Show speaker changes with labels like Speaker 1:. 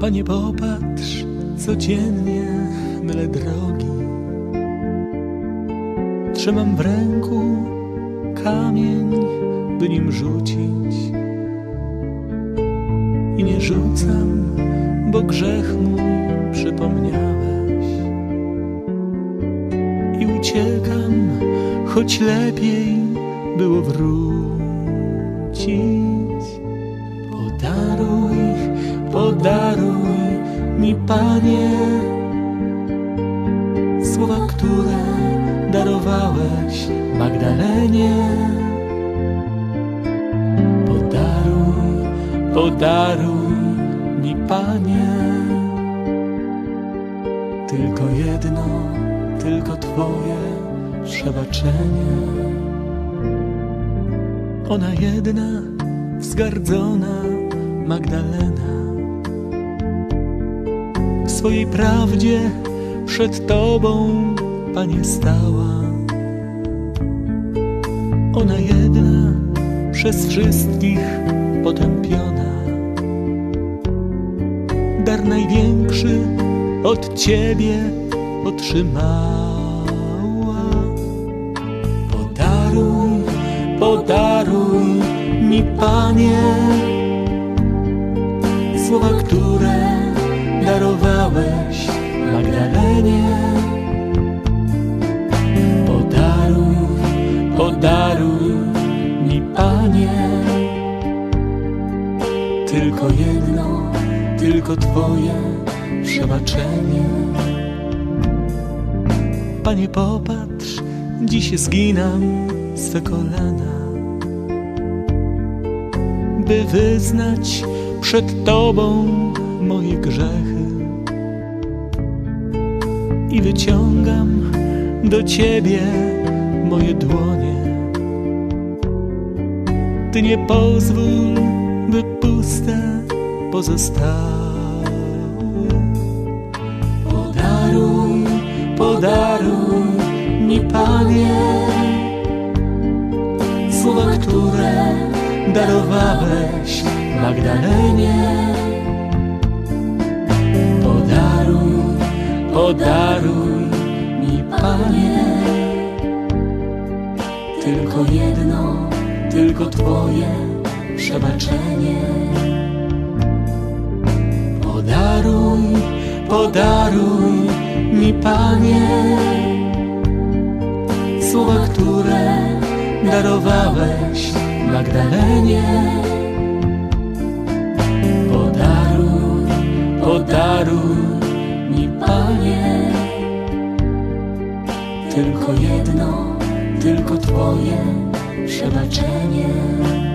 Speaker 1: Panie, popatrz, codziennie mylę drogi. Trzymam w ręku kamień, by nim rzucić. I nie rzucam, bo grzech mój przypomniałeś. I uciekam, choć lepiej było wrócić. Podaruj, podaruj mi, Panie, słowa, które darowałeś Magdalenie. Podaruj, podaruj mi, Panie, tylko jedno, tylko Twoje przebaczenie. Ona jedna, wzgardzona Magdalena swojej prawdzie przed Tobą, Panie, stała. Ona jedna, przez wszystkich potępiona. Dar największy od Ciebie otrzymała. Podaruj, podaruj mi, Panie, słowa, które darowałeś Magdalenie. Podaruj, podaruj mi, Panie, tylko jedno, tylko Twoje przebaczenie. Panie, popatrz, dziś zginam swe kolana, by wyznać przed Tobą moje grzechy i wyciągam do Ciebie moje dłonie. Ty nie pozwól, by puste pozostały. Podaruj, podaruj mi, Panie, słowa, które darowałeś Magdalenie. Podaruj mi, Panie, tylko jedno, tylko Twoje przebaczenie. Podaruj, podaruj mi, Panie, słowa, które darowałeś Magdalenie. Podaruj, podaruj Panie, tylko jedno, tylko Twoje przebaczenie.